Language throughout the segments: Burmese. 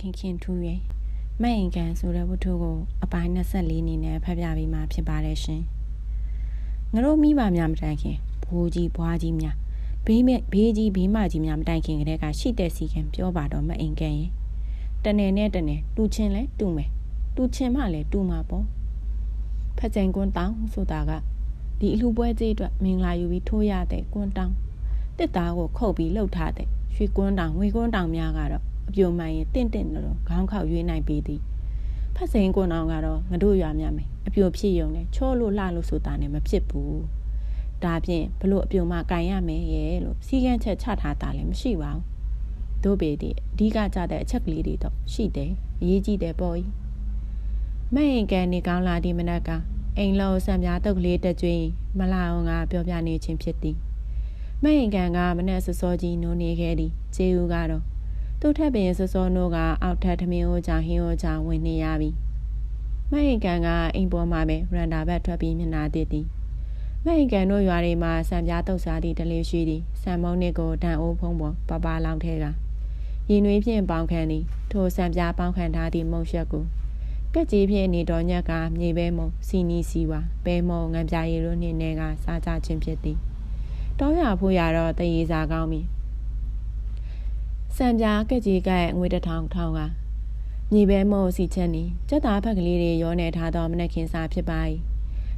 ခင်ခင်ထူးရဲ့မဲ့အင်ကန်ဆိုတဲ့ဝတ္ထုကိုအပိုင်း24အနေနဲ့ဖတ်ပြပေးမှာဖြစ်ပါတယ်ရှင်ငါတို့မိဘများမတိုင်ခင်ဘိုးကြီးဘွားကြီးများဘေးမဲ့ဘေးကြီးဘေးမကြီးများမတိုင်ခင်ကတည်းကရှိတဲ့စီခင်ပြောပါတော့မအင်ကန်ရဲ့တနယ်နဲ့တနယ်တူချင်းလဲတူမယ်တူချင်းမှလည်းတူမှာပေါ့ဖက်ကြိန်ကွန်းတောင်းဆိုတာကဒီအလှပွဲကြီးအတွက်မင်္ဂလာယူပြီးထိုးရတဲ့ကွန်းတောင်းတစ်သားကိုခုတ်ပြီးလှုပ်ထားတဲ့ရွှေကွန်းတောင်ငွေကွန်းတောင်များကတော့ အပြိုမှန်ရင်တင့်တင့်တော့ခေါင်းခေါက်ရွေးနိုင်ပေသည်ဖတ်စိန်ကွန်းတောင်ကတော့ငတို့ရွာများမယ်အပြိုဖြစ်ယုံနဲ့ချောလို့လှလို့ဆိုတာနဲ့မဖြစ်ဘူးဒါဖြင့်ဘလို့အပြုံမှကင်ရမယ်ရဲ့လို့စီကန်းချက်ချထားတာလည်းမရှိပါဘူးတို့ပေတည်းအဓိကကြတဲ့အချက်ကလေးတွေတော့ရှိတယ်အရေးကြီးတယ်ပေါ့ကြီးမဲ့ရင်ကန်နေကောင်းလာဒီမနက်ကအိမ်လုံးဆံပြားတုတ်ကလေးတက်ကျွင်းမလာအောင်ကပြောပြနေခြင်းဖြစ်သည်မဲ့ရင်ကန်ကမနဲ့စောစောကြီးနိုးနေခဲ့သည်ကျေးဦးကတော့ သူ့ထက်ပင်စောစောနိုးကအောက်ထပ်ထမင်းဟိုချောင်ဟင်းဟိုချောင်ဝင်နေရပြီမဲ့ရင်ကန်ကအိမ်ပေါ်မှာပဲရန်တာဘက်ထွက်ပြီးမျက်နှာတည်သည်မဲ့ရင်ကန်တို့ရွာတွေမှာဆံပြားတုတ်စားသည့်တလေးရှိသည်ဆံမုံနစ်ကိုဒန်အိုးဖုံးပေါ်ပပလောင်ထဲကရင်နွေးဖြင့်ပေါင်ခံသည်ထိုဆံပြားပေါင်ခံထားသည့်မုံရက်ကိုကက်ကြီးဖြင့်နေတော်ညက်ကမြေပဲမုံစီနီစီဝါပဲမုံငံပြရည်တို့နှင့်နေကစားကြခြင်းဖြစ်သည်တောရဖို့ရတော့တရေစာကောင်းပြီ စံပြားကက်ကြီးကဲ့ငွေတထောင်ထောင်ကမြေပဲမုံစီချက်နီစက်သားဖက်ကလေးတွေရောနေထားသောမနက်ခင်းစာဖြစ်ပါ၏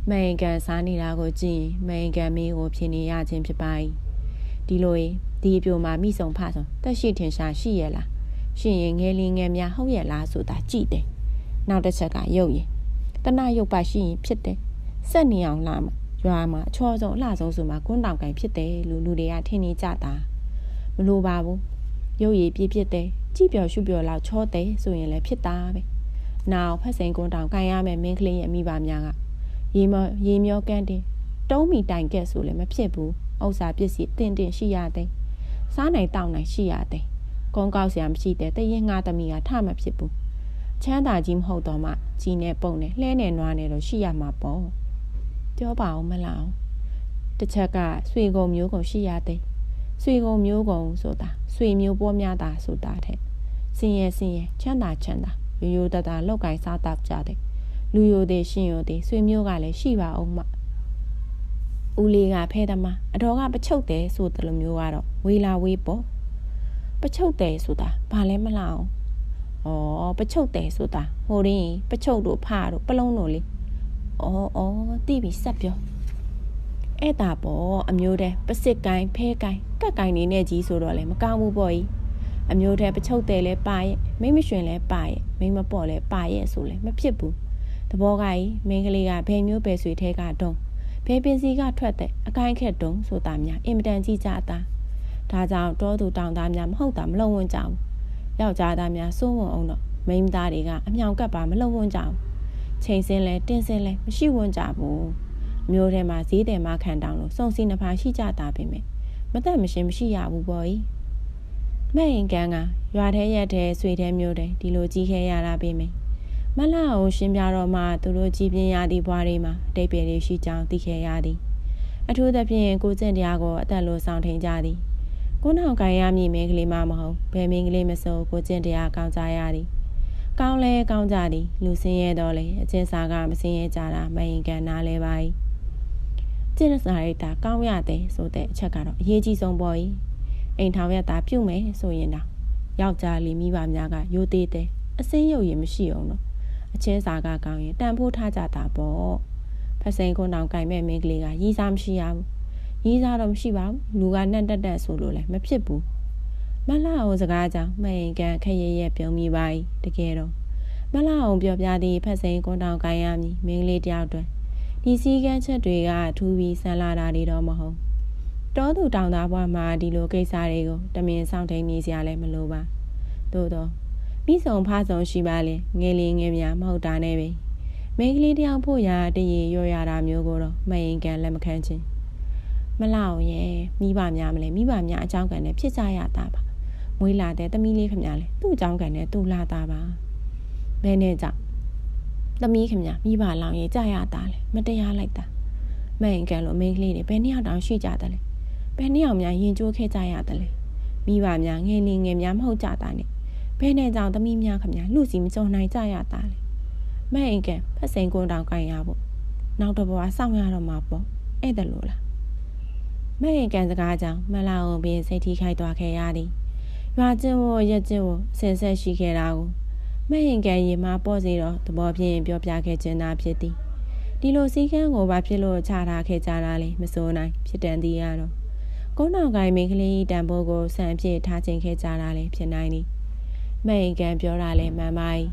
မိန်ကန်စားနေတာကိုကြည့်မိန်ကန်မီးကိုဖြစ်နေရခြင်းဖြစ်ပါ၏ဒီလိုဒီအပြိုမှာမိဆုံဖဆုံတက်ရှိထင်ရှားရှိရလားရှင်ရင်ငယ်လေးငယ်များဟုတ်ရဲ့လားဆိုတာကြည့်တယ်နောက်တစ်ချက်ကရုပ်ရည်တနရုပ်ပါရှိရင်ဖြစ်တယ်ဆက်နေအောင်လာမှာရွာမှာအချောဆုံးအလှဆုံးဆိုမှကွန်းတောင်ကင်ဖြစ်တယ်လို့လူတွေကထင်နေကြတာမလိုပါဘူး ရုပ်ရည်ပြည့်ပြည့်တယ်ကြည့်ပြော်ရှုပြော်လောက်ချောတယ်ဆိုရင်လည်းဖြစ်တာပဲနောက်ဖက်စိန်ကွန်းတောင်ကန်ရမယ်မင်းကလေးရဲ့မိဘများကရေမရေမျောကန်းတင်တုံးမီတိုင်ကက်ဆိုလည်းမဖြစ်ဘူးဥစ္စာပစ္စည်းတင်တင်ရှိရတဲ့စားနိုင်တောက်နိုင်ရှိရတဲ့ကုန်းကောက်စရာမရှိတဲ့တရင်ငှားသမီးကထမဖြစ်ဘူးချမ်းသာကြီးမဟုတ်တော့မှကြီးနဲ့ပုံနဲ့လှဲနဲ့နွားနဲ့တော့ရှိရမှာပေါ့ပြောပါဦးမလားတစ်ချက်ကဆွေကုံမျိုးကုံရှိရတဲ့ ဆွေကုံမျိုးကုံဆိုတာဆွေမျိုးပေါ်များတာဆိုတာတဲ့စင်ရဲ့စင်ရဲ့ချမ်းသာချမ်းသာရိုးရိုးတတလောက်ကင်စားတောက်ကြတဲ့လူယိုသေးရှင်ယိုသေးဆွေမျိုးကလည်းရှိပါအောင်မှဦးလေးကဖဲသမားအတော်ကပချုပ်တယ်ဆိုတယ်လို့မျိုးကတော့ဝေလာဝေးပေါ့ပချုပ်တယ်ဆိုတာဘာလဲမလားအောင်။အော်ပချုပ်တယ်ဆိုတာဟိုရင်းပချုပ်တို့ဖားတို့ပလုံးတို့လေ။အော်အော်တိပြီဆက်ပြော။ အဲ့တာပေါ့အမျိုးတဲ့ပစစ်ကိုင်းဖဲကိုင်းကက်ကိုင်းနေနဲ့ကြီးဆိုတော့လေမကောင်းဘူးပေါ့ကြီး။အမျိုးတဲ့ပချုပ်တယ်လဲပါရဲ့မိမရွှင်လဲပါရဲ့မိမပေါ့လဲပါရဲ့ဆိုလဲမဖြစ်ဘူး။တဘောကကြီးမင်းကလေးကဘယ်မျိုးပဲဆွေထဲကတုံးဘယ်ပင်စီကထွက်တဲ့အကိုင်းခက်တုံးဆိုတာများအင်မတန်ကြီးကြတာ။ဒါကြောင့်တောသူတောင်သားများမဟုတ်တာမလုံဝန်းကြဘူးယောက်ျားသားများစိုးဝုံအောင်တော့မိန်းသားတွေကအမြောင်ကပ်ပါမလုံဝန်းကြဘူးချိန်စင်းလဲတင်းစင်းလဲမရှိဝန်းကြဘူး မျိုးထဲမှာဈေးတယ်မခံတောင်းလို့စုံစီနှစ်ဖာရှိကြတာပဲမယ်မသက်မရှင်မရှိရဘူးပေါ့ဤမဲ့ရင်ကန်ကရွာထဲရက်ထဲဆွေထဲမျိုးတယ်ဒီလိုကြီးခဲရတာပဲမယ်မလှအောင်ရှင်းပြတော့မှသူတို့ကြည်ပြင်းရသည့်ဘွားတွေမှာအတိတ်ပဲလေးရှိကြောင်းသိခဲ့ရသည်အထူးသဖြင့်ကိုကျင့်တရားကိုအသက်လိုဆောင်ထိန်ကြသည်ကိုနောင်ကင်ရမည်မင်းကလေးမမဟုတ်ဘယ်မင်းကလေးမဆိုကိုကျင့်တရားကောင်းကြရသည်ကောင်းလဲကောင်းကြသည်လူစင်းရဲတော့လေအချင်းစာကမစင်းရဲကြတာမရင်ကန်နာလဲပါ၏ ကျင့်စာရိတ်တာကောင်းရတဲ့ဆိုတဲ့အချက်ကတော့အရေးကြီးဆုံးပေါ့၏အိမ်ထောင်ရတာပြုတ်မယ်ဆိုရင်တော့ယောက်ျားလေးမိဘများကရိုသေးတဲ့အစင်းရုပ်ရင်မရှိအောင်တော့အချင်းစာကကောင်းရင်တန်ဖိုးထားကြတာပေါ့ဖစိန်ခွန်းတောင်ကင်မဲ့မင်းကလေးကရီးစားမရှိရဘူးရေးစားတော့မရှိပါဘူးလူကနှက်တက်တက်ဆိုလို့လည်းမဖြစ်ဘူးမလှအောင်စကားကြောင့်မှန်ကန်ခရရဲ့ပြုံးမိပါ යි တကယ်တော့မလှအောင်ပြောပြသည်ဖက်စိန်ကွန်တောင်ကိုင်းရမည်မင်းကလေးတယောက်အတွက် ဒီစည်းကမ်းချက်တွေကထူးပြီးဆန်လာတာတွေတော့မဟုတ်တောသူတောင်သားဘွားမှာဒီလိုကိစ္စတွေကိုတမင်ဆောင်ထိန်နေစရာလည်းမလိုပါသို့တော့မိဆောင်ဖားဆောင်ရှိပါလေငယ်လေးငယ်များမဟုတ်တာနဲ့ပဲမိန်းကလေးတယောက်ဖို့ရာတရေရောရတာမျိုးကိုတော့မရင်ကန်လက်မခံချင်းမလောက်ရဲ့မိဘများမလဲမိဘများအကြောင်းကန်နဲ့ဖြစ်ကြရတာပါမွေးလာတဲ့သမီးလေးခင်ဗျာလေသူ့အကြောင်းကန်နဲ့သူ့လာတာပါဘယ်နဲ့ကြောင့် သမီးခင်ဗျာမိဘလောင်ရဲ့ကြာရတာလေမတရားလိုက်တာမရင်ကန်လို့မိန်းကလေးတွေဘယ်နှစ်ယောက်တောင်ရှိကြတယ်လဲဘယ်နှစ်ယောက်များရင်ကျိုးခဲ့ကြရတယ်လဲမိဘများငယ်လေးငယ်များမဟုတ်ကြတာနဲ့ဘဘယ်နဲ့ကြောင့်သမီးများခမလူစီမကြုံနိုင်ကြရတာလေမဲ့အိမ်ကဖက်စိန်ကွန်းတောင်ကန်ရဖို့နောက်တစ်ဘဝစောင့်ရတော့မှာပေါ့အဲ့ဒါလို့လားမဲ့အိမ်ကန်စကားကြောင့်မလာအောင်ပင်စိတ်ထိခိုက်သွားခဲ့ရသည်ရွာကျင်းဝရက်ကျင်းဝဆင်ဆက်ရှိခဲ့တာကို မဲ့အိမ်ကန်ရင်မပေါ့စီတော့သဘောဖြင့်ပြောပြခဲ့ခြင်းသာဖြစ်သည်ဒီလိုစည်းကမ်းကိုဘာဖြစ်လို့ချထားခဲ့ကြတာလဲမစိုးနိုင်ဖြစ်တန်သည်ရတော့ကုန်းတော်ကိုင်းမင်းကလေးတန်ဖိုးကိုဆန်ဖြစ်ထားခြင်းခဲ့ကြတာလဲဖြစ်နိုင်သည်မဲ့အိမ်ကန်ပြောတာလဲမှန်ပါ၏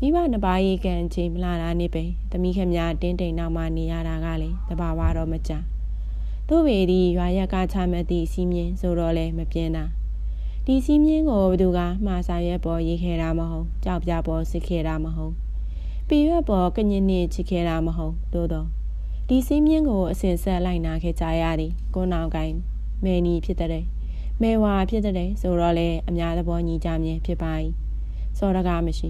မိဘနှစ်ပါးရေကန်ချိန်မလာတာနေပဲသမီးခမတင်းတိမ်နောက်မှနေရတာကလေတဘာဝတော့မကြသို့ပေဒီရွာရက်ကချမှတ်သည့်စီးမြင်ဆိုတော့လဲမပြင်းတာ ဒီစီးမြင်ကိုဘသူကမှားစာရွက်ပေါ်ရေးခဲ့တာမဟုတ်ကြောက်ပြပေါ်စစ်ခဲ့တာမဟုတ်ပေရွက်ပေါ်ကညင်းနေချစ်ခဲ့တာမဟုတ်သို့တော့ဒီစီးမြင်ကိုအစင်ဆက်လိုက်နာခဲ့ကြရသည်ကိုနောင်ကိုင်းမဲနီဖြစ်တဲ့မဲဝါဖြစ်တဲ့ဆိုတော့လေအများသဘောညီကြမြင်ဖြစ်ပါ၏စောရကားမရှိ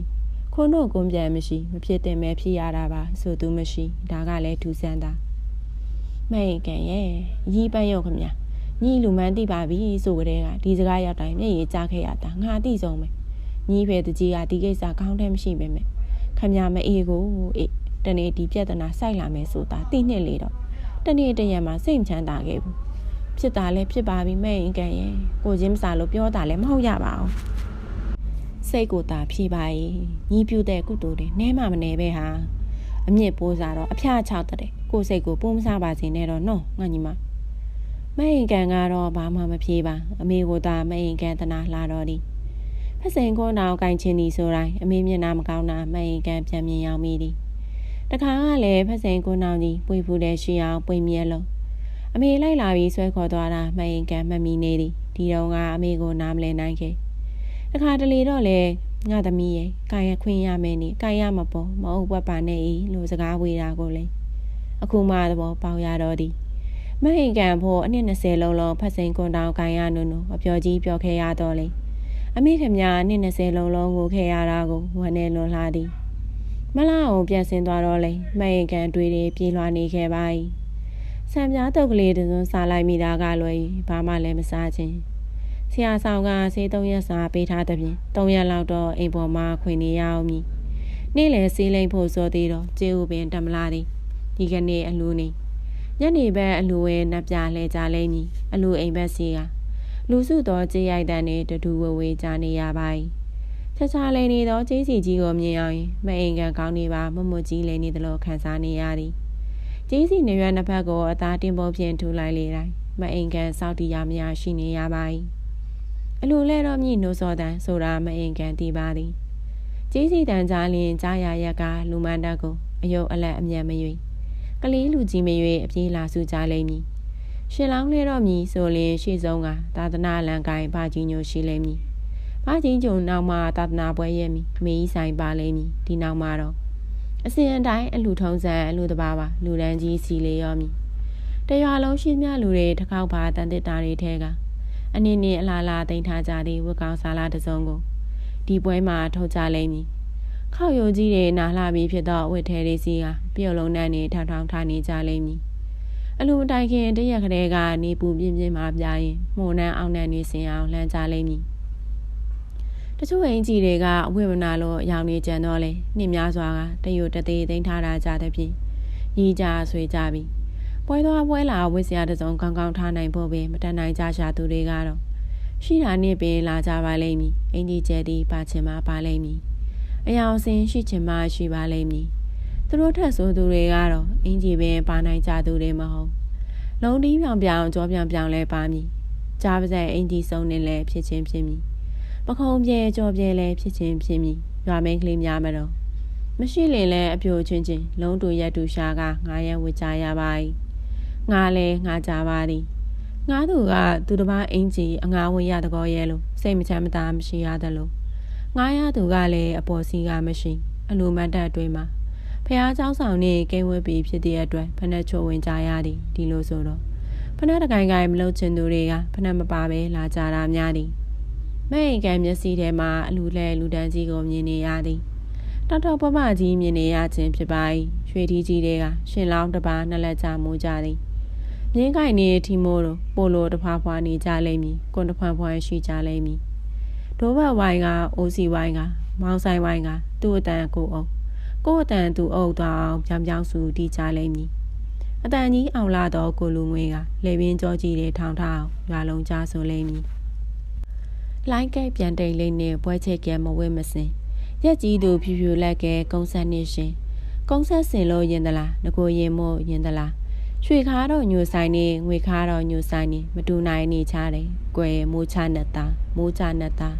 ခွန်းတို့ကွန်ပြန်မရှိ မဖြစ်တင်မဲ့ဖြစ်ရတာပါဆိုသူမရှိဒါကလည်းထူဆန်းတာမိတ်ကန်ရဲ့ရီးပန်းရုပ်ခမညီ လူမှန်းသိပါပြီဆိုကြတဲ့ကဒီစကားရောက်တိုင်းမျက်ရည်ကျခဲ့ရတာငါသိဆုံးပဲညီဖေတကြီးကဒီကိစ္စကောင်းတဲ့မရှိပဲမဲ့ခမမအေးကိုအေးတနေ့ဒီပြဿနာစိုက်လာမယ်ဆိုတာသိနှစ်လေတော့တနေ့တရက်မှစိတ်ချမ်းသာခဲ့ဘူးဖြစ်တာလဲဖြစ်ပါပြီမဲ့ရင်ကန်ရဲ့ကိုချင်းမစာလို့ပြောတာလဲမဟုတ်ရပါဘူးစိတ်ကိုသာဖြေပါ၏ညီပြူတဲ့ကုတူတွေနဲမှမနေပဲဟာအမြင့်ပိုးစားတော့အဖျားချောက်တဲ့ကိုစိတ်ကိုပုံးမစားပါစေနဲ့တော့နော်ငါညီမ မရင်ကန်ကတော့ဘာမှမဖြေပါအမေကိုသာမရင်ကန်တနာလာတော့သည်ဖက်စင်ကိုနောက်ကင်ချင်းဒီဆိုတိုင်းအမေမျက်နှာမကောင်းတာမရင်ကန်ပြန်မြင်ရောက်မိသည်တခါကလည်းဖက်စင်ကိုနောင်ကြီးပွေဖူးတဲ့ရှိအောင်ပွေမြဲလုံးအမေလိုက်လာပြီးဆွဲခေါ်သွားတာမရင်ကန်မှတ်မိနေသည်ဒီတော့ကအမေကိုနားမလည်နိုင်ခဲ့တခါတလေတော့လေငါသမီးရဲ့ကာယခွင့်ရမယ်နေကာယမပေါ်မဟုတ်ဘတ်ပါနဲ့ဤလို့စကားဝေတာကိုလေအခုမှသဘောပေါက်ရတော့သည် မဟင်ကန်ဖို့အနှစ်20လုံးလုံးဖတ်စိန်ကွန်တောင်ကာယနုနုအပြော်ကြီးပြောခဲ့ရတော့လေအမိခင်များအနှစ်20လုံးလုံးကိုခဲ့ရတာကိုဝမ်းနဲ့လွန်လာသည်မလာအောင်ပြန်ဆင်းသွားတော့လေမဟင်ကန်တွေးတွေပြေးလွှာနေခဲ့ပါ၏ဆံပြားတုပ်ကလေးတစုံစားလိုက်မိတာကလွယ်ဘာမှလည်းမစားခြင်းဆရာဆောင်ကဆေးသုံးရက်စာပေးထားတဲ့ပြင်၃ရက်လောက်တော့အိမ်ပေါ်မှာခွင်နေရအောင်မည်နေ့လယ်ဆေးလိမ့်ဖို့စောသေးတော့ကျေဦးပင်တမလာသည်ဒီကနေ့အလူနေ ညနေဘက်အလူဝဲနှပြလဲကြလိမ့်မည်အလူအိမ်ဘက်စီကလူစုတော်ကြေးရိုက်တန်းနေတတူဝဝေးကြနေရပါ၏ချာချာလဲနေသောကြေးစီကြီးကိုမြင်အောင်မအိမ်ကန်ကောင်းနေပါမမွကြီးလဲနေသလိုခံစားနေရသည်ကြေးစီနေရွက်နှစ်ဖက်ကိုအသားတင်ပေါ်ဖြင့်ထူလိုက်လေတိုင်းမအိမ်ကန်စောက်တီရမရရှိနေရပါ၏အလိုလဲတော့မြည်နိုးစောတန်ဆိုတာမအင်ကန်တီးပါသည်ကြီးစီတန်ကြားလျင်ကြားရရက်ကလူမန္တကိုအယုတ်အလက်အမျက်မရွေ ကလေးလူကြီးမရွေအပြေးလာစုကြလိမ့်မည်ရှင်လောင်းလဲတော့မြည်ဆိုလျင်ရှေ့ဆုံးကသာသနာလန်ကိုင်းဘာကြီးညိုရှိလိမ့်မည်ဘာကြီးကျုံနောက်မှသာသနာပွဲရဲ့မီအမေကြီးဆိုင်ပါလိမ့်မည်ဒီနောက်မှတော့အစဉ်အတိုင်းအလူထုံးစံအလူတဘာပါလူတန်းကြီးစီလေရောမည်တရွာလုံးရှိမြလူတွေတစ်ခေါက်ပါတန်တစ်တာတွေထဲကအနည်းနည်းအလားလားတင်ထားကြသည့်ဝတ်ကောင်းစားလာတစ်စုံကိုဒီပွဲမှာထုတ်ကြလိမ့်မည် ခောက်ယိုကြီးတွေနာလှပြီးဖြစ်သောဝတ်ထဲလေးစီကပြုတ်လုံးနဲ့နေထောင်ထောင်ထားနေကြလိမ့်မည်အလိုတိုင်ခင်တရက်ကလေးကနေပူပြင်းပြင်းမှပြရင်မှုန်နှန်းအောင်နှန်းနေစင်အောင်လှမ်းကြလိမ့်မည်တချို့အင်ကြီးတွေကအဝိဝနာလို့ရောင်နေကြံတော့လေနှင်းများစွာကတယိုတသေးသိမ်းထားတာကြတဲ့ဖြင့်ရီးကြဆွေကြပြီးပွဲသွားပွဲလာဝစ်စရာတစုံကောင်းကောင်းထားနိုင်ဖို့ပင်မတန်နိုင်ကြရှာသူတွေကတော့ရှိတာနဲ့ပင်လာကြပါလိမ့်မည်အင်ကြီးကျဲသည်ပါချင်မှပါလိမ့်မည် အယောင်စင်ရှိချင်မှရှိပါလိမ့်မည်သူတို့ထက်ဆိုသူတွေကတော့အင်ကြီးပင်ပါနိုင်ကြသူတွေမဟုတ်လုံးတီးပြောင်ပြောင်ကြောပြောင်ပြောင်လဲပါမည်ကြားပါစေအင်ကြီးစုံနေလဲဖြစ်ချင်းဖြစ်မည်ပခုံးပြဲကြောပြဲလဲဖြစ်ချင်းဖြစ်မည်ရွာမင်းကလေးများမတော့မရှိလင်လဲအပြိုချင်းချင်းလုံးတူရက်တူရှာကငားရဝကြရပါ၏ငါလဲငါကြပါသည်ငါသူကသူတစ်ပါးအင်ကြီးအငါဝင်ရတကောရဲလို့စိတ်မချမ်းမသာမရှိရသလို ငါရသူကလည်းအပေါ်စီကမရှိအလိုမတ်တက်အတွင်းမှာဖះเจ้าဆောင်နေကိန်းဝဲပြီးဖြစ်တဲ့အတွက်ဖနှက်ချိုဝင်ကြရသည်ဒီလိုဆိုတော့ဖနှက်တကိုင်ကိုင်မလုပ်ချင်သူတွေကဖနှက်မပါပဲလာကြတာများသည်မဲ့အိမ်ကန်မျက်စိထဲမှာအလူလဲလူတန်းကြီးကိုမြင်နေရသည်တောက်တောက်ပပကြီးမြင်နေရခြင်းဖြစ်ပါ၏ရွှေထီးကြီးတွေကရှင်လောင်းတပါးနှစ်လက်ချမိုးကြသည်မြင်းကိုင်နေထီမိုးတို့ပိုလိုတဖွာဖွာနေကြလိမ့်မည်ကွန်တဖွာဖွာရှိကြလိမ့်မည် ဒိုးဘတ်ဝိုင်းကအိုးစီဝိုင်းကမောင်ဆိုင်ဝိုင်းကသူ့အတန်ကိုအုပ်ကို့အတန်သူအုပ်သွားအောင်ပြောင်ပြောင်စုတီးချလိမ့်မည်အတန်ကြီးအောင်လာတော့ကိုလူငွေကလေပင်ကြောကြီးတွေထောင်ထောင်ရွာလုံးကြားဆိုလိမ့်မည်လိုင်းကဲပြန်တိတ်လေးနဲ့ပွဲချက်ကဲမဝဲမစင်ရက်ကြီးသူဖြူဖြူလက်ကဲကုန်းဆက်နေရှင်ကုန်းဆက်စင်လို့ရင်သလားငကိုရင်မို့ရင်သလားရွှေခါတော့ညိုဆိုင်နေငွေခါတော့ညိုဆိုင်နေမတူနိုင်နေချတယ်။ကွယ်မိုးချနဲ့တာမိုးချနဲ့တာ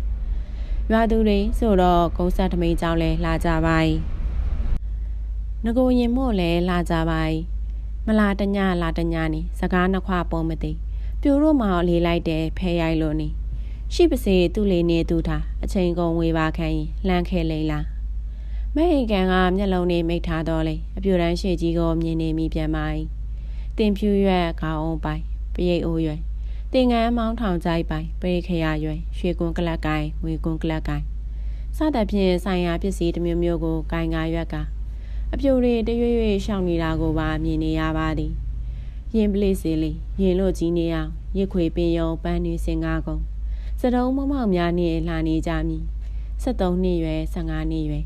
ရွာသူတွေဆိုတော့ကုန်းဆက်ထမိန်ကြောင်းလဲလာကြပါ යි ။ငကိုရင်မို့လဲလာကြပါ යි ။မလာတညလာတညနေစကားနှခွပုံမသိပြိုတို့မောင်လေးလိုက်တယ်ဖဲရိုက်လို့နေရှိပါစေသူ့လေးနေသူထားအချိန်ကုန်ဝေပါခိုင်းရင်လှမ်းခဲလိမ့်လားမဲဟိကန်ကမျက်လုံးနဲ့မိတ်ထားတော့လေအပြူတန်းရှေ့ကြီးကိုမြင်နေမိပြန်ပါ යි တင်ဖြူရွက်ခေါင်းအောင်ပိုင်ပရိတ်အိုးရွယ် တင်ငန်းမောင်းထောင်ကြိုက်ပိုင်ပရိတ်ခရရွယ်ရွှေကွန်းကလပ်ကိုင်ငွေကွန်းကလပ်ကိုင်စသဖြင့်ဆိုင်ရာပစ္စည်းတစ်မျိုးမျိုးကိုကိုင်ငါရွက်ကအပြိုတွေတရွေ့ရွေ့ရှောင်နေတာကိုပါမြင်နေရပါသည်ရင်ပလိစီလေးရင်လို့ကြီးနေအောင်ရစ်ခွေပင်ယုံပန်းနေစင်ကားကုန်စတုံးမမောင်များနှင့်လှနေကြမည်73နှစ်ရွယ်15နှစ်ရွယ်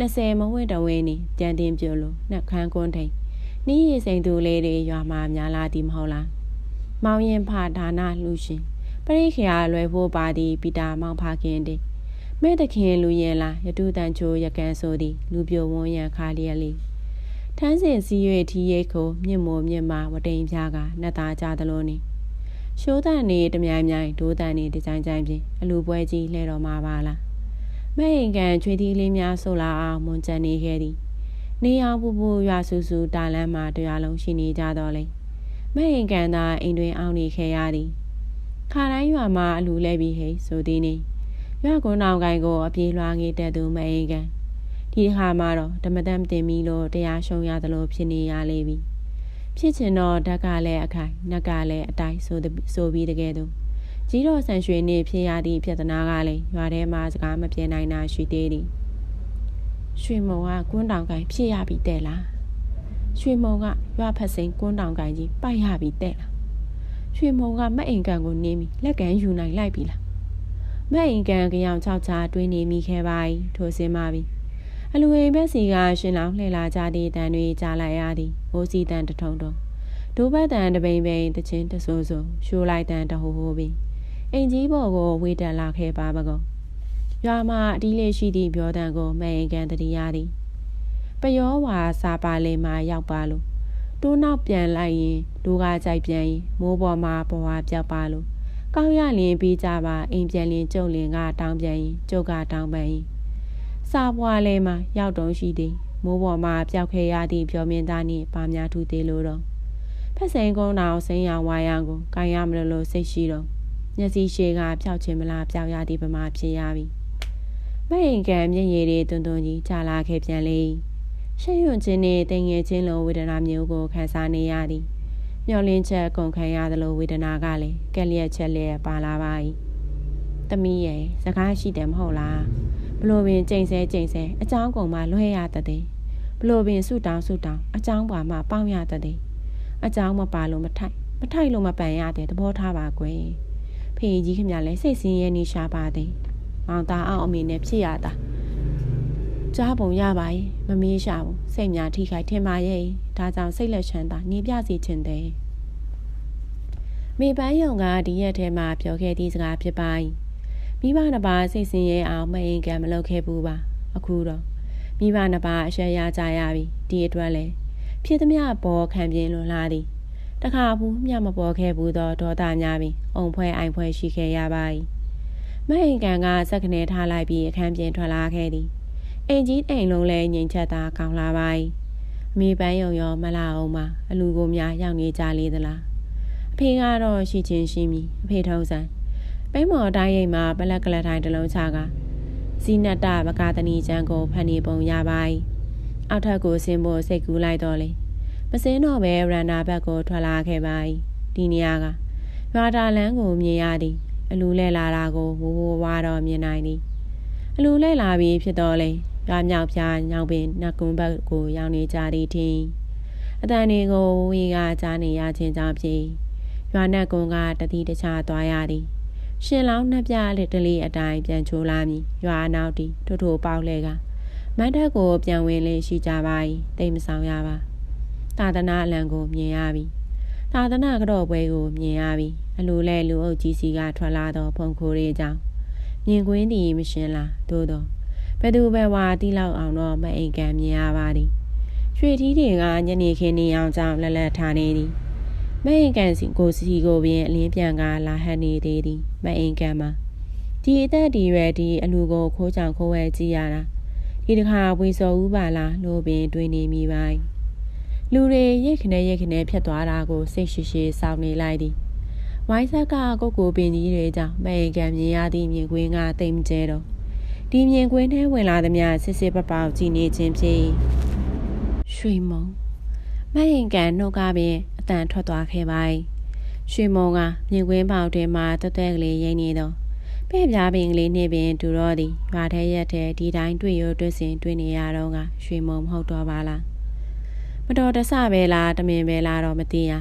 20မဝင့်တဝင်းနေတန်တင်ပြလို့နှက်ခမ်းကွန်းထိန်နီးရီစိန်သူလေးတွေရွာမှာများလာသည်မဟုတ်လား မောင်ရင်ဖဒါနာလူရှင်ပရိခရာလွယ်ဖို့ပါသည်ပီတာမောင်ဖခင်တည်းမဲ့တခင်လူရင်လားရတုတန်ချိုးရကန်ဆိုသည် လူပြိုဝန်းရန်ခါလျက်လေးထန်းစင်စီရွေထီရိတ်ကိုမြင့်မို့မြင့်မာဝတိန်ပြားကနှက်သားကြသလိုနေရှိုးတန်နေတမြိုင်မြိုင်ဒိုးတန်နေတကြိုင်ကြိုင်ဖြင့်အလူပွဲကြီးလှဲတော်မှာပါလားမဲ့ရင်ကန်ချွေးသီးလေးများဆိုလာအောင်မွန်ကြံနေခဲ့သည် နေအောင်ပူပူရွာဆူဆူတာလန်းမှာတရားလုံးရှိနေကြတော့လေ မဲ့ရင်ကန်သာအိမ်တွင်အောင်နေခဲ့ရသည်ခါတိုင်းရွာမှာအလူလဲပြီးဟိဆိုသည်နေရွာကုန်းအောင်ကိုင်ကိုအပြေးလွှားငေးတက်သူမဲ့ရင်ကန်ဒီခါမှာတော့ဓမ္မတမ်တင်ပြီးလို့တရားရှုံရသလိုဖြစ်နေရလေပြီဖြစ်ချင်တော့ဓာတ်ကလည်းအခိုင်နှက်ကလည်းအတိုင်းဆိုဆိုပြီးတကယ်တော့ကြီးတော်ဆန်ရွှေနေဖြစ်ရသည့်ပြဿနာကလည်းရွာထဲမှာစကားမပြေနိုင်တာရှိသေးသည်ရွှေမုံကကွန်းတောင်ကိုင်ဖြစ်ရပြီတဲ့လား ရွှေမုံကရွာဖက်စိန်ကွန်းတောင်ကိုင်ကြီးပိုက်ရပြီတဲ့လားရွှေမုံကမက်အိမ်ကန်ကိုနင်းပြီးလက်ကန်ယူနိုင်လိုက်ပြီလားမက်အိမ်ကန်ကြောင်ချောက်ချာတွင်းနေမိခဲ့ပါ၏ထိုစင်းပါပြီအလူအိမ်ဘက်စီကရှင်လောင်လှည့်လာကြသည့်တန်တွေကြားလိုက်ရသည်အိုးစီတန်တထုံထုံဒိုးဘတ်တန်တပိန်ပိန်တချင်းတဆိုးဆိုးရှိုးလိုက်တန်တဟိုဟိုပင်အိမ်ကြီးပေါ်ကိုဝေးတက်လာခဲ့ပါပကောရွာမှာအတီးလေးရှိသည့်ပြောတန်ကိုမဲ့ရင်ကန်တတိယသည် ပယောဝါစာပါလေးမှာရောက်ပါလို့တိုးနောက်ပြန်လိုက်ရင်ဒိုးကကြိုက်ပြန်ရင်မိုးပေါ်မှာဘဝပြောက်ပါလို့ကောင်းရလင်းပြီးကြပါအိမ်ပြန်လင်းကျုပ်လင်းကတောင်းပြန်ရင်ကျုပ်ကတောင်းပန်ရင်စာပွားလေးမှာရောက်တုံးရှိသည်မိုးပေါ်မှာပျောက်ခဲရသည့်ပြောမင်းသားနှင့်ပါများထူသေးလို့တော့ဖက်စိန်ကုန်းတော်ဆင်းရဝါရံကိုကိုင်ရမလို့စိတ်ရှိတော့မျက်စိရှည်ကပျောက်ခြင်းမလားပျောက်ရသည်ပမာဖြစ်ရပြီမဟင်ကံမျက်ရည်တွေတွန်းတွန်းကြီးကြာလာခဲ့ပြန်လေ ရှက်ရွံ့ခြင်းနဲ့တင်ငယ်ခြင်းလိုဝေဒနာမျိုးကိုခံစားနေရသည်မျောလင်းချက်ကုန်ခံရသလိုဝေဒနာကလည်းကက်လျက်ချက်လျက်ပါလာပါ၏သမီးရဲ့စကားရှိတယ်မဟုတ်လားဘလို့ပင်ကြိမ်ဆဲကြိမ်ဆဲအကြောင်းကုန်မှလွှဲရတတဲ့ဘလို့ပင်ဆူတောင်းဆူတောင်းအကြောင်းပါမှပေါင်းရတတဲ့အကြောင်းမပါလို့မထိုက်မထိုက်လို့မပန်ရတဲ့သဘောထားပါကွယ်ဖေကြီးခင်ဗျလည်းစိတ်ဆင်းရဲနေရှာပါသည်မောင်သားအောင်အမေနဲ့ဖြစ်ရတာ ကြားပုံရပါရဲ့မမေးရှာဘူးစိတ်များထိခိုက်ထင်ပါရဲ့ဒါကြောင့်စိတ်လက်ချမ်းသာနေပြစီခြင်းတဲ့မိပန်းယုံကဒီရက်ထဲမှာပြောခဲ့သည့်စကားဖြစ်ပါ၏မိဘနှစ်ပါးစိတ်ဆင်းရဲအောင်မအိမ်ကံမလုပ်ခဲ့ဘူးပါ အခုတော့မိဘနှစ်ပါးအရှက်ရကြရပြီဒီအတွက်လဲဖြစ်သမျှပေါ်ခံပြင်းလွန်လာသည်တခါဘူးမျှမပေါ်ခဲ့ဘူးသောဒေါသများပြီးအုံဖွဲအိုင်ဖွဲရှိခဲ့ရပါ၏မဟင်ကန်ကစက်ကနေထားလိုက်ပြီးအခန်းပြင်ထွက်လာခဲ့သည် အိမ်ကြီးအိမ်လုံးလဲငြိမ်ချက်သာကောင်းလာပါ၏အမေပန်းယုံရောမလာအောင်ပါအလူကိုများရောက်နေကြလေသလားအဖေကတော့ရှိချင်းရှိမည်အဖေထုံးစံပိမော်တိုင်းရိပ်မှာပလက်ကလထိုင်တစ်လုံးချကစီနတမကာတနီချမ်းကိုဖန်နေပုံရပါ၏အောက်ထပ်ကိုဆင်းဖို့စိတ်ကူးလိုက်တော့လေမစင်းတော့ပဲရန်နာဘက်ကိုထွက်လာခဲ့ပါ၏ဒီနေရာကရွာတာလန်းကိုမြင်ရသည်အလူလဲလာတာကိုဝဝဝါတော့မြင်နိုင်သည်အလူလဲလာပြီးဖြစ်တော့လေ ရွာမြောက်ပြားညောင်ပင်နှကွန်းဘက်ကိုရောက်နေကြသည်ထင်အတန်တွေကိုဝီကကြားနေရခြင်းကြောင့်ဖြစ်ရွာနက်ကွန်းကတတိတခြားသွားရသည်ရှင်လောင်းနှစ်ပြလက်တလေးအတိုင်းပြန်ချိုးလာမည်ရွာနောက်တီထို့ထို့ပေါက်လဲကမတ်တက်ကိုပြန်ဝင်လေးရှိကြပါ၏တိတ်မဆောင်ရပါသာသနာအလံကိုမြင်ရပြီသာသနာကတော့ပွဲကိုမြင်ရပြီအလိုလဲလူအုပ်ကြီးစီကထွက်လာသောဖုန်ခိုးလေးကြောင့်မြင်ကွင်းသည်မရှင်းလားသို့တော့ ဘယ်သူပဲဝါတီးလောက်အောင်တော့မအိမ်ကန်မြင်ရပါသည်ရွှေထီးတွေကညနေခင်းနေအောင်ကြောင့်လက်လက်ထားနေသည်မအိမ်ကန်စီကိုစီကိုပင်အလင်းပြန်ကလာဟပ်နေသေးသည်မအိမ်ကန်မှာဒီအသက်ဒီရွယ်ဒီအလူကိုခိုးချောင်ခိုးဝဲကြည့်ရတာဒီတခါဝေစော်ဦးပါလားလို့ပင်တွေးနေမိပိုင်းလူတွေရိတ်ခနဲရိတ်ခနဲဖြတ်သွားတာကိုစိတ်ရှိရှိစောင့်နေလိုက်သည်ဝိုင်းဆက်ကကိုကိုပင်ကြီးတွေကြောင့်မအိမ်ကန်မြင်ရသည့်မြင်ကွင်းကတိမ်ကျဲတော့ ဒီမြင်ကွင်းထဲဝင်လာသည်များစစ်စစ်ပပောက်ကြည့်နေခြင်းဖြစ်ရွှေမုံမအိမ်ကန်နှုတ်ကပင်အတန်ထွက်သွားခဲ့ပါ၏ရွှေမုံကမြင်ကွင်းပေါက်တွင်မှတက်တက်ကလေးရိမ့်နေတော့ပဲ့ပြားပင်ကလေးနှင့်ပင်တူတော့သည်ရွာထဲရက်ထဲဒီတိုင်းတွေ့ရတွေ့စဉ်တွေ့နေရတော့ကရွှေမုံမဟုတ်တော့ပါလားမတော်တဆပဲလားတမင်ပဲလားတော့မသိရ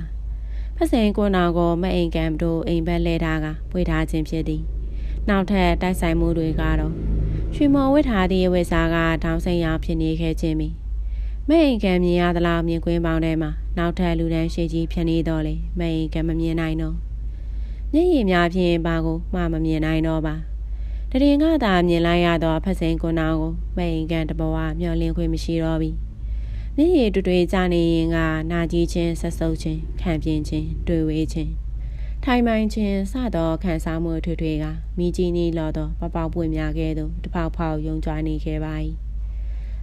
ဖစင်ကိုနောင်ကိုမအိမ်ကံတို့အိမ်ဘက်လဲထားကပွေထားခြင်းဖြစ်သည်နောက်ထပ်တိုက်ဆိုင်မှုတွေကတော့ ရွှေမော်ဝစ်ထားသည့်ဝိစားကတောင်းဆိုင်ရောက်ဖြစ်နေခဲ့ခြင်းမီမအိမ်ကံမြင်ရသလားမြင်ကွင်းပေါင်းထဲမှာနောက်ထပ်လူတန်းရှိကြီးဖြစ်နေတော့လေမအိမ်ကံမမြင်နိုင်တော့မျက်ရည်များဖြင့်ဘာကိုမှမမြင်နိုင်တော့ပါတရင်ကသာမြင်လိုက်ရတော့ဖက်စိန်ကွန်နောင်ကိုမအိမ်ကံတဘဝမျောလင်းခွင့်မရှိတော့ပြီမျက်ရည်တွေ့တွေ့ကြနေရင်ကနာကြီးချင်းဆက်ဆုပ်ချင်းခံပြင်းချင်းတွေ့ဝေးချင်း ထိုင်မိုင်းချင်းစတော့ခံစားမှုထွေထွေကမိကြီးနီးလော်တော့ပပောက်ပွင့်များခဲ့သူတပေါက်ဖောက်ယုံကြွနေခဲ့ပါ၏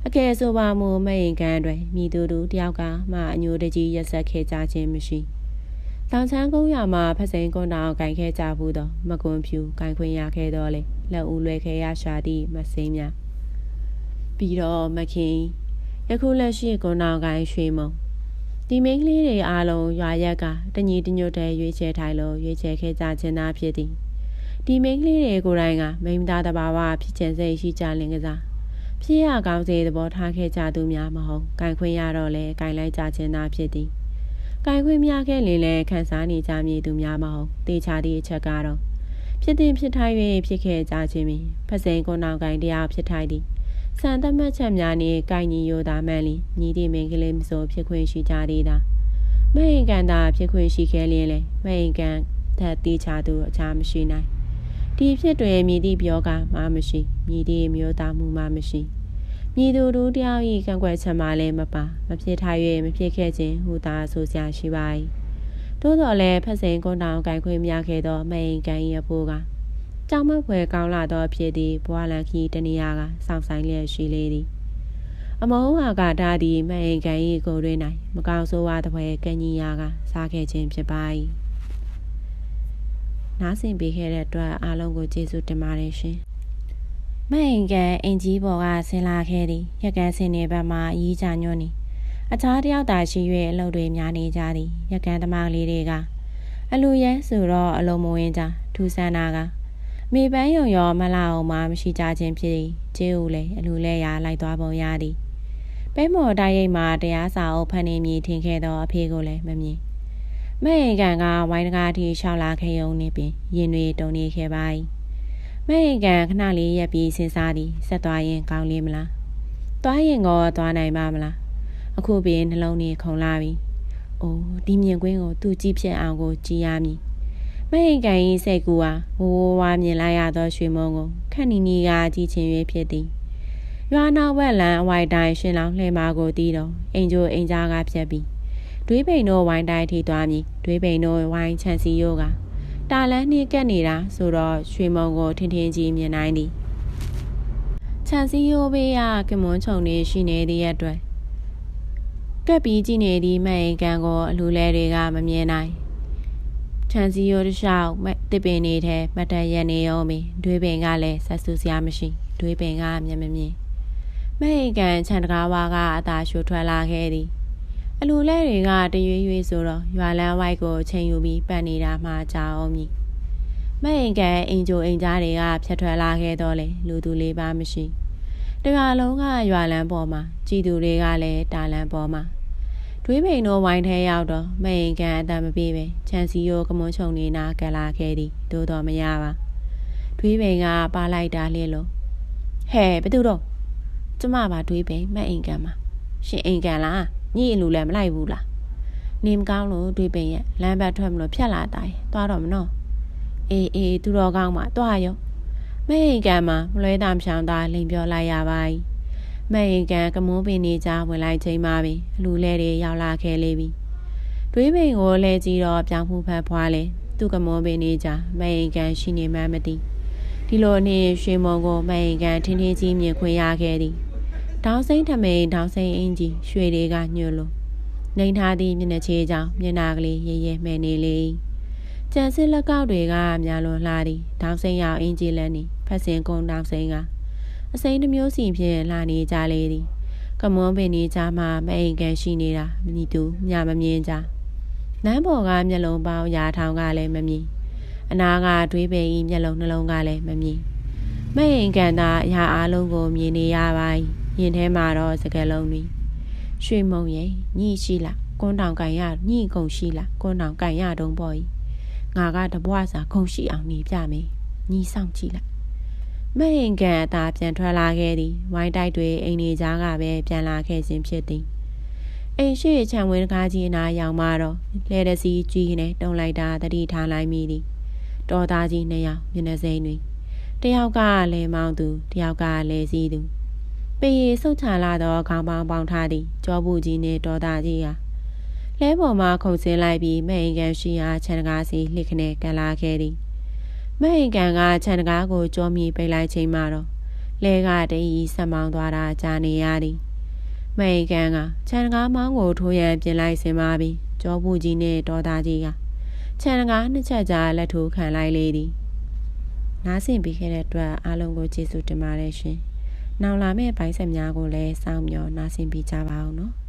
အကယ်ဆိုပါမူမအိမ်ကန်တွေမိသူတို့တယောက်ကမှအညိုတကြီးရက်ဆက်ခဲ့ကြခြင်းမရှိလောင်ချမ်းကုန်းရမှာဖစိန်ကွန်တောင်ဂိုင်ခဲ့ကြဘူးတော့မကွန်ဖြူဂိုင်ခွင့်ရခဲ့တော့လေလက်ဦးလွယ်ခဲ့ရရှာသည့်မစင်းများပြီးတော့မခင်ယခုလက်ရှိကွန်တောင်ဂိုင်ရွှေမုံ ဒီမိန်းကလေးတွေအားလုံးရွာရက်ကတညီတညွတ်တဲ့ရွေးချယ်ထိုင်လို့ရွေးချယ်ခဲ့ကြခြင်းသာဖြစ်သည်ဒီမိန်းကလေးတွေကိုယ်တိုင်ကမိန်းသားတဘာဝဖြစ်ခြင်းစိတ်ရှိကြလင်ကစားဖြစ်ရကောင်းစေသဘောထားခဲ့ကြသူများမဟုတ်ဂိုင်ခွင့်ရတော့လဲဂိုင်လိုက်ကြခြင်းသာဖြစ်သည်ဂိုင်ခွင့်များခဲ့ရင်လည်းခံစားနေကြမည်သူများမဟုတ်တေချာသည့်အချက်ကတော့ဖြစ်တင်ဖြစ်ထိုက်၍ဖြစ်ခဲ့ကြခြင်းပင်ဖစိန်ကိုနောက်ဂိုင်တရားဖြစ်ထိုက်သည် စံတတ်မှတ်ချက်များနှင့်ကိုင်ညီရိုသာမှန်လျင်ညီသည့်မင်္ဂလေးမစိုးဖြစ်ခွင့်ရှိကြသေးတာမဟင်ကန်သာဖြစ်ခွင့်ရှိခဲ့လျင်လေမဟင်ကန်သက်တိချသူအခြားမရှိနိုင်ဒီဖြစ်တွင်မြည်သည့်ပြောကမှမရှိမြည်သည့်မျိုးသားမှုမှမရှိမြည်သူတို့တယောက်၏ကန့်ကွက်ချက်မှလည်းမပါမဖြစ်ထား၍မဖြစ်ခဲ့ခြင်းဟူသာဆိုစရာရှိပါ၏သို့တော်လည်းဖက်စိန်ကွန်းတောင်ကိုင်ခွင့်များခဲ့သောမဟင်ကန်၏အဖို့က ကြောင်မဖွယ်ကောင်းလာသောဖြစ်သည့်ဘွာလန်ခီတနေရာကစောင့်ဆိုင်လျက်ရှိလေသည်အမောဟာကဒါသည်မအိမ်ကန်၏ကိုတွင်၌မကောင်းဆိုးဝါသဖွယ်ကညီယာကစားခဲ့ခြင်းဖြစ်ပါ၏နားဆင်ပေးခဲ့တဲ့အတွက်အားလုံးကိုကျေးဇူးတင်ပါတယ်ရှင်မအိမ်ကန်အင်ကြီးပေါ်ကဆင်းလာခဲ့သည်ရက်ကန်းစင်နေဘက်မှအကြီးကြညွန့်နေအခြားတယောက်သာရှိ၍အလုပ်တွေများနေကြသည်ရက်ကန်းသမားလေးတွေကအလူရဲဆိုတော့အလုံးမဝင်ကြထူဆန်းနာက မေပန်းယုံရောမလာအောင်မှမရှိကြခြင်းဖြစ်ကျေးဦးလည်းအလူလဲရလိုက်သွားပုံရသည်ပဲမော်တိုက်ရိပ်မှာတရားစာအုပ်ဖန်နေမည်ထင်ခဲ့သောအဖေကိုလည်းမမြင်မဲ့အိမ်ကန်ကဝိုင်းတကားထိရှောက်လာခဲ့ုံနေပင်ရင်တွေတုံနေခဲ့ပါ၏မဲ့အိမ်ကန်ခဏလေးရက်ပြီးစဉ်းစားသည်ဆက်သွားရင်ကောင်းလေးမလားသွားရင်ကောသွားနိုင်ပါမလားအခုပင်နှလုံးကြီးခုန်လာပြီအိုးဒီမြင်ကွင်းကိုသူ့ကြည့်ဖြစ်အောင်ကိုကြည်ရမည် မဟိန်ကန်၏စိတ်ကူဟာဝိုးဝါမြင်လိုက်ရသောရွှေမုံကိုခန့်နီနီကကြည်ချင်၍ဖြစ်သည်ရွာနောက်ဘက်လန်အဝိုင်တိုင်းရှင်လောင်လှဲမာကိုတီးတော့အိမ်ကျိုးအိမ်ကြားကဖြတ်ပြီးတွေးပိန်တို့ဝိုင်းတိုင်းထိသွားမည်တွေးပိန်တို့ဝိုင်းချန်စီရိုးကတာလန်းနှင်းကက်နေတာဆိုတော့ရွှေမုံကိုထင်ထင်ကြီးမြင်နိုင်သည်ချန်စီရိုးဘေးကကမွန်းချုံနေရှိနေသည့်အတွက်ကက်ပြီးကြည့်နေသည့်မအိမ်ကန်ကိုအလူလဲတွေကမမြင်နိုင် ခြံစည်းရိုးတစ်လျှောက်တစ်ပင်နေထဲမတ်တရက်နေအောင်ပင်ဒွေးပင်ကလည်းဆက်ဆူစရာမရှိဒွေးပင်ကမျက်မမြင်မဲ့အိကန်ခြံတကားဝါကအသာရှိုးထွက်လာခဲ့သည်အလူလဲတွေကတရွေ့ရွေ့ဆိုတော့ရွာလန်းဝိုက်ကိုချိန်ယူပြီးပတ်နေတာမှကြာအောင်မြည်မဲ့အိကန်အင်ဂျိုအင်ကြားတွေကဖြတ်ထွက်လာခဲ့တော့လေလူသူလေးပါမရှိတရွာလုံးကရွာလန်းပေါ်မှာကြည်သူတွေကလည်းတာလန်းပေါ်မှာ တွေးမိန်တို့ဝိုင်းထဲရောက်တော့မအိမ်ကန်အတမပြေပဲချန်စီယိုကမွန်းချုံနေနာကလာခဲ့သည်သို့တော်မရပါတွေးပိန်ကပါလိုက်တာလျက်လို့ဟဲ့ဘယ်သူတော့ကျမပါတွေးပိန်မက်အိမ်ကန်မှာရှင်အိမ်ကန်လားညီအလူလည်းမလိုက်ဘူးလားနေမကောင်းလို့တွေးပိန်ရဲ့လမ်းဘက်ထွက်မလို့ဖြတ်လာတိုင်းသွားတော့မနော်အေးအေးသူတော်ကောင်းမှာသွားရောမဲ့အိမ်ကန်မှာမလွဲတာမရှောင်သားလိန်ပြောလိုက်ရပါ යි မဲ့အိမ်ကန်ကမုန်းပင်နေကြဝင်လိုက်ချိန်မှာပင်အလူလဲတွေရောက်လာခဲ့လေပြီတွေးပိန်ကိုလဲကြည့်တော့ပြောင်းမှုဖက်ဖွားလေသူကမုန်းပင်နေကြမဲ့အိမ်ကန်ရှိနေမှမသိဒီလိုနေရွှေမုံကိုမဲ့အိမ်ကန်ထင်းထင်းကြီးမြင်ခွင့်ရခဲ့သည်တောင်းစိမ့်ထမိန်တောင်းစိမ့်အင်ကြီးရွှေတွေကညှို့လို့နှိမ်ထားသည့်မျက်နှာချေကြောင့်မျက်နာကလေးရဲရဲမှဲနေလေကြံစစ်လက်ကောက်တွေကများလွန်လှသည်တောင်းစိမ့်ရောက်အင်ကြီးလက်နေဖက်စင်ကုန်းတောင်းစိမ့်က အစိမ့်တစ်မျိုးစီဖြင့်လှနေကြလေသည်ကမွန်ပင်နေကြမှာမအိမ်ကန်ရှိနေတာမနီတူမြမမြင်ကြနန်းပေါ်ကမျက်လုံးပေါင်းရာထောင်ကလည်းမမြင်အနာကတွေးပင်ဤမျက်လုံးနှလုံးကလည်းမမြင်မအိမ်ကန်သာအရာအလုံးကိုမြင်နေရပါ၏ရင်ထဲမှာတော့စကလုံးတွေရွှေမုံရဲ့ညှိရှိလားကွန်းတောင်ကန်ရညှိကုန်ရှိလားကွန်းတောင်ကန်ရတုံးပေါ့၏ငါကတပွားစာခုံရှိအောင်နေပြမယ်ညီဆောင်ကြည့်လိုက် မဟင်ကန်အသာပြန်ထွက်လာခဲ့သည်ဝိုင်းတိုက်တွေအိမ်နေကြားကပဲပြန်လာခဲ့ခြင်းဖြစ်သည်အိမ်ရှိချံဝင်းကားကြီးအနာရောက်မှတော့လဲတစီကြီးနဲ့တုံလိုက်တာတတိထားလိုက်မိသည်တော်သားကြီးနှစ်ယောက်မျက်နှာစိမ်းတွေတယောက်ကလဲမောင်းသူတယောက်ကလဲစီးသူပေရီဆုတ်ချလာတော့ခေါင်းပေါင်းပေါင်းထားသည်ကြောဘူးကြီးနဲ့တော်သားကြီးဟာလဲပေါ်မှာခုန်ဆင်းလိုက်ပြီးမဲ့အိမ်ကန်ရှိရာခြံကားစီလှစ်ခနဲ့ကန်လာခဲ့သည် မဲ့အိမ်ကန်ကခြံကားကိုကြောမြည်ပိတ်လိုက်ချိန်မှာတော့လဲကတည်းကဆက်မောင်းသွားတာကြားနေရသည်မဲ့အိမ်ကန်ကခြံကားမောင်းကိုထိုးရန်ပြင်လိုက်စင်ပါပြီးကြောဘူးကြီးနဲ့တော်သားကြီးကခြံကားနှစ်ချက်ကြားလက်ထိုးခံလိုက်လေသည်နားဆင်ပြီးခဲ့တဲ့အတွက်အားလုံးကိုကျေးဇူးတင်ပါတယ်ရှင်။နောက်လာမယ့်ဘိုင်းဆက်များကိုလည်းစောင့်မျှော်နားဆင်ပြီးကြပါအောင်နော်။